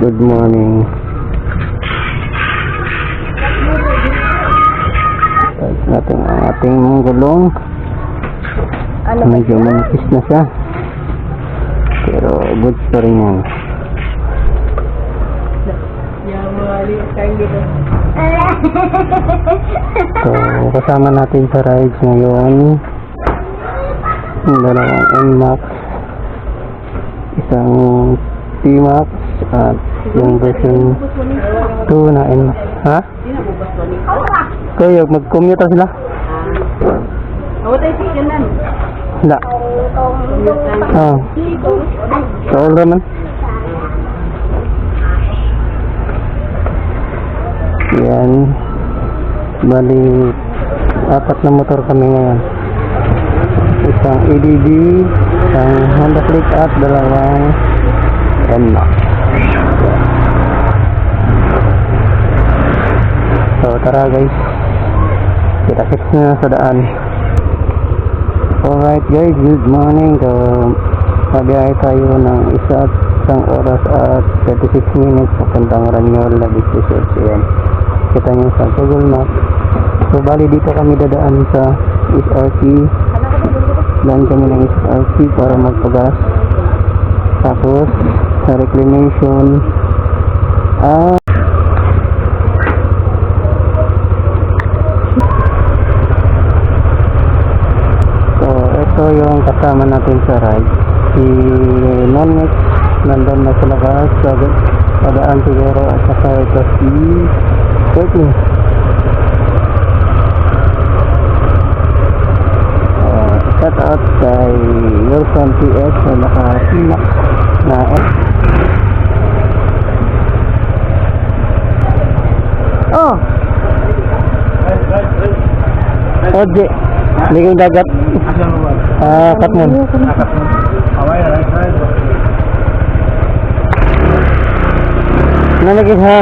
Good morning. Start natin ang ating gulong. Ano Medyo manipis na siya. Pero good pa rin yan. So, kasama natin sa rides ngayon yung dalawang NMAX isang T-Max at yung version 2 na NMAX ha? Kaya mag-commute sila? Awa tayo si kanan. Wala Ah, Saul naman Yan Bali Apat na motor kami ngayon Isang EDD Isang Honda Click at dalawang Yan. So tara guys Kita-kits na sa daan Alright guys, good morning. So, mabiyahe tayo ng isa at isang oras at 36 minutes papuntang Ranyola Beach Resort. So, yan. Kita nyo sa Google Maps. So, bali dito kami dadaan sa SRT. Daan kami ng SRT para magpagas. Tapos, sa reclamation. Ah, So, ito yung kasama natin sa ride. Si Nonmex, nandun na sa labas. So, padaan siguro at saka ito si Curtin. Uh, shout out kay Wilson PS na naka-T-Max na Oje, ligong dagat. Ah, Katmon. Nalagay ha.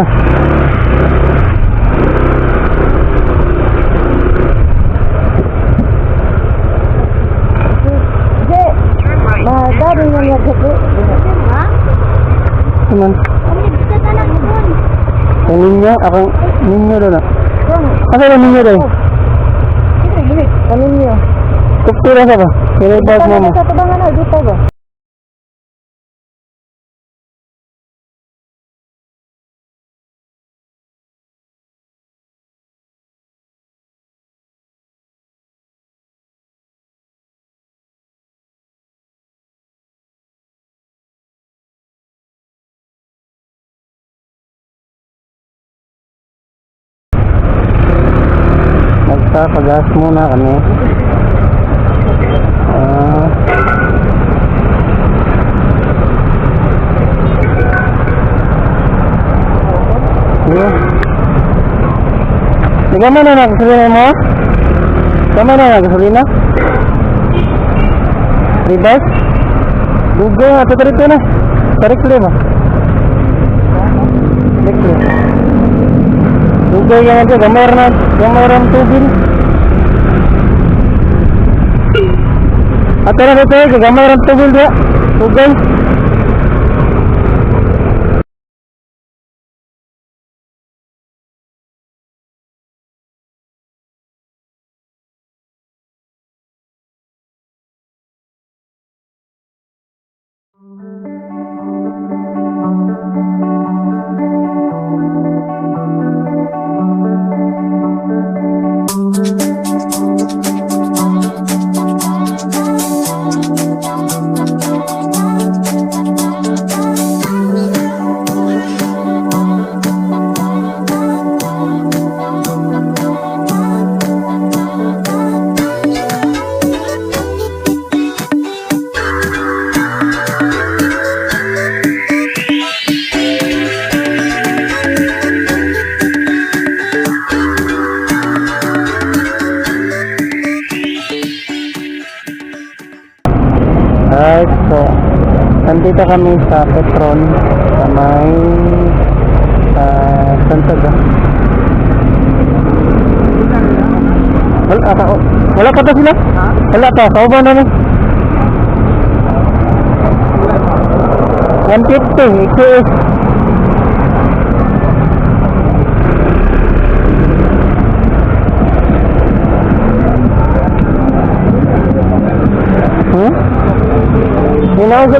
Je, madami na niya gabi. Ha? Kuman. Ang ninyo, akong ninyo doon ah. Asa yung ninyo doon? Ano niya? Kuptura sa ba? Kinibas mo mo. Sa tabangan na, dito ba? Nagpapagas muna kami. Ah. Iya. Di ba na nagsasalina mo? Tama na nagsasalina? Ribas? Duga nga, tatarik ko na. Tarik ko ba? Tarik ko. Duga yan aja, gambar na, gambar ang tubig. Ate na dito, gambar ang tubig Alright, so nandito kami sa Petron sa may uh, Santa ba? Wala ka, wala pa to sila? Wala pa, kauban na ni. 150, XS. Ako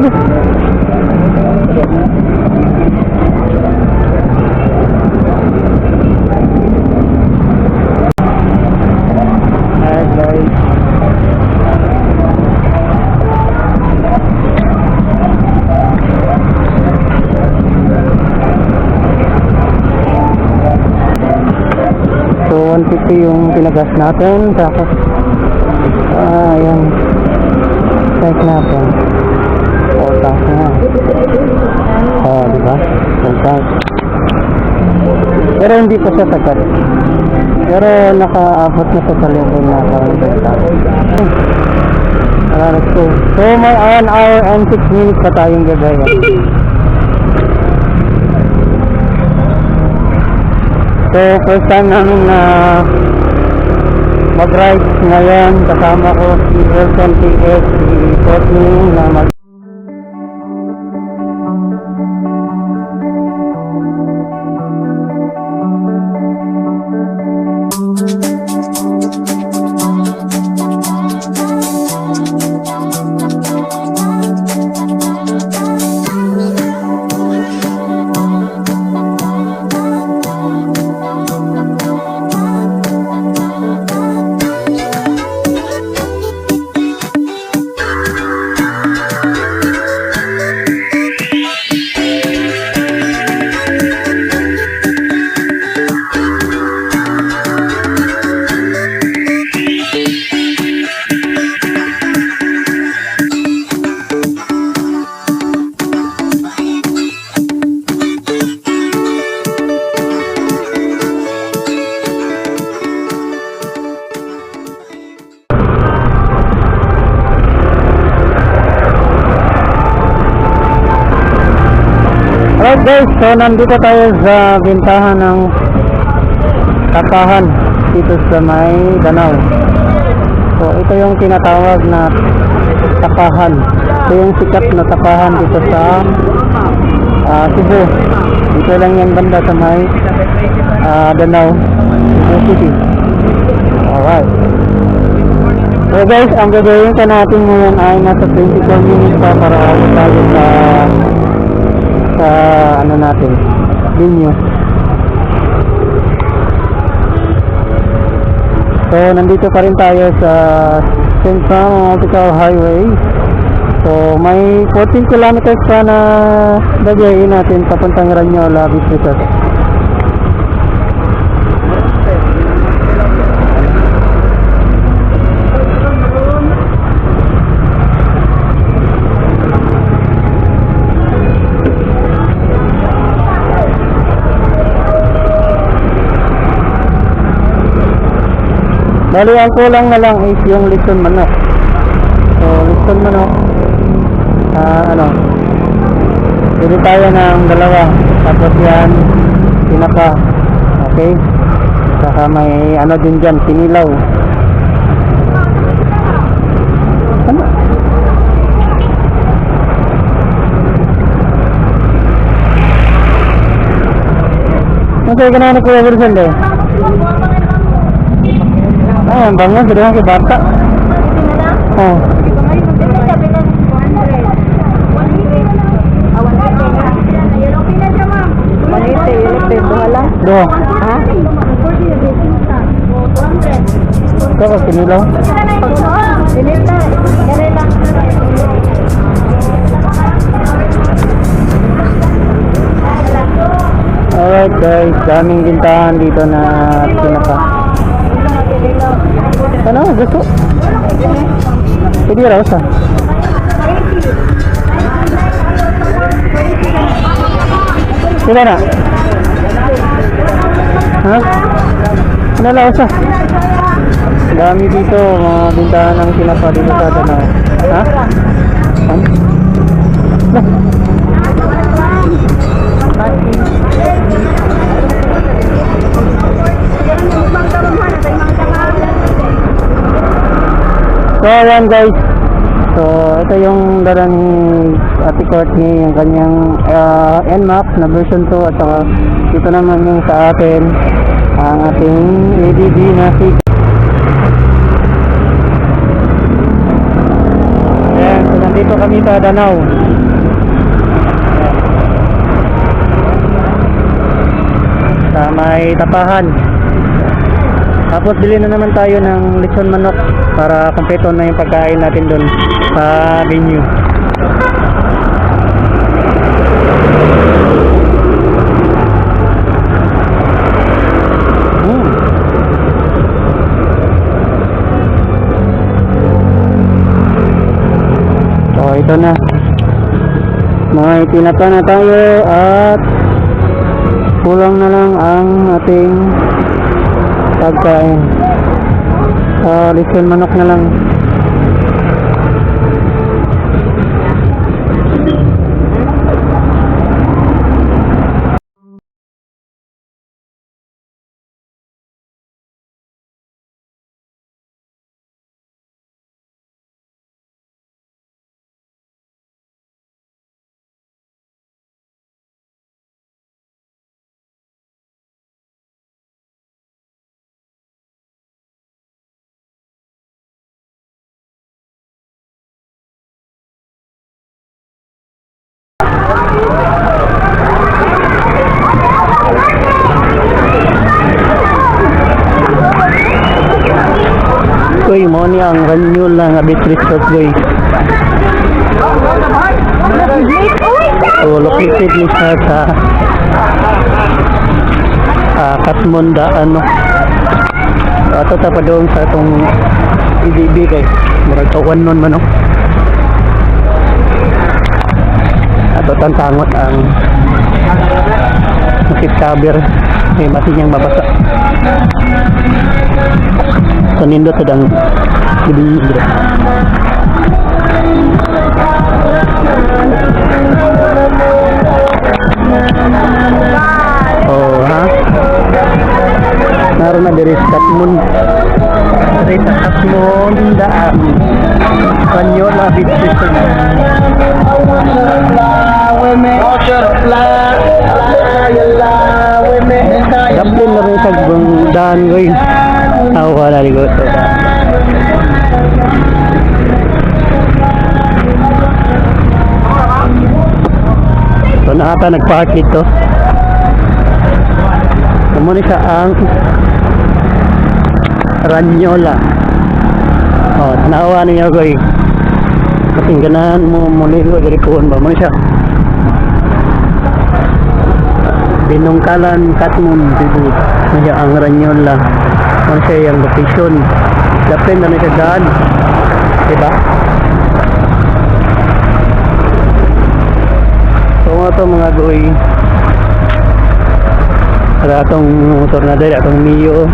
150 yung pinagas natin. Tapos ah yung check natin tank na oh di ba? Tank pero hindi pa siya sagad pero nakaabot na sa level na parang ah let's go so may 1 hour and 6 minutes pa tayong gagaya So, first time namin na mag-ride ngayon. Kasama ko si Wilson TS, si Courtney na mag guys, so nandito tayo sa bintahan ng tapahan dito sa may Danau. So ito yung tinatawag na tapahan. Ito yung sikat na tapahan dito sa ah, Cebu. Dito lang yan banda sa may ah, Danau, Cebu City. Alright. So guys, ang gagawin ka natin ngayon ay nasa 24 minutes pa para abot tayo sa sa ano natin linya so nandito pa rin tayo sa Central Nautical Highway. So may 14 kilometers pa na bagayin natin papuntang Ranyola Beach Bali, ang kulang na lang is yung lison manok. So, lison manok, ah, ano, pili tayo ng dalawa. Tapos yan, pinaka. Okay? Saka may ano din dyan, pinilaw. Ano? Masaya ka na eh. Ay, ang bango, gano'n kay bata. Oh. Do. Ito ka kinilaw. Alright guys, daming gintahan dito na pinaka. Ano, gusto? Pwede raw sa. Sila na. Ha? Ano lang sa? Dami dito, mga bintahan ng sinapa dito sa Danau. Ha? Ano? Lah. So ayan guys. So ito yung dala ni Ate Courtney, yung kanyang ah, uh, NMAX na version 2 at saka ito naman yung sa atin ang ating ADD na 6. Ayan, so nandito kami sa Danau. Sa may tapahan. Tapos bili na naman tayo ng lechon manok para kompleto na yung pagkain natin doon sa venue. Mm. So ito na. Mga itinapa na tayo at kulang na lang ang ating pagkain. Ah, lechon manok na lang. Mo ang na nga beatrice goy. So, located ni siya sa uh, Katmunda, ano. Ato ta pa doon sa itong IDB kay murag kawan nun man, no? Ato tantangot ang Masip cover may masin babasa sa nindot sedang gitu. Oh, ha? Naroon na diri sa Katmon. Diri sa Katmon daan. Panyola System. Gaplin na rin sa daan yun. Ako wala rin ko ito. So na ata nag-park dito. Kumuni siya ang Ranyola. Oh, tanawa niya ko eh. Kasing mo muli ko dari kuwan ba mo siya. Binungkalan Katmon dito. Niya ang Ranyola. Ano siya yung location. Dapin na siya daan. Diba? So nga to mga goy. Ada atong motor na dahil atong Mio.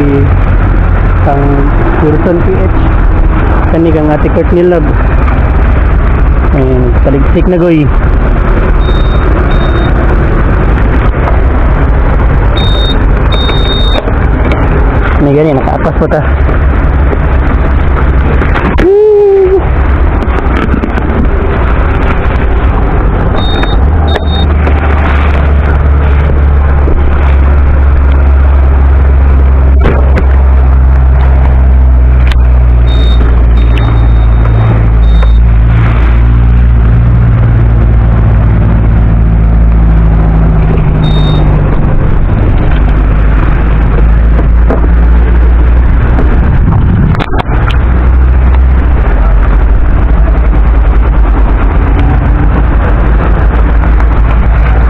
Si kang Wilson PH. Kani kang ati Courtney Love. And paligsik na goy. Ini gani nakaapas po ta. Woo!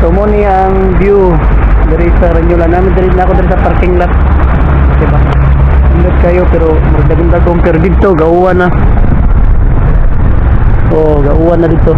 So mo ni ang view dari sa Ranyola namin diri na ako diri sa parking lot. Diba? Ingat kayo pero magdagong dagong pero dito gauwan na. Oh, gauwan na dito.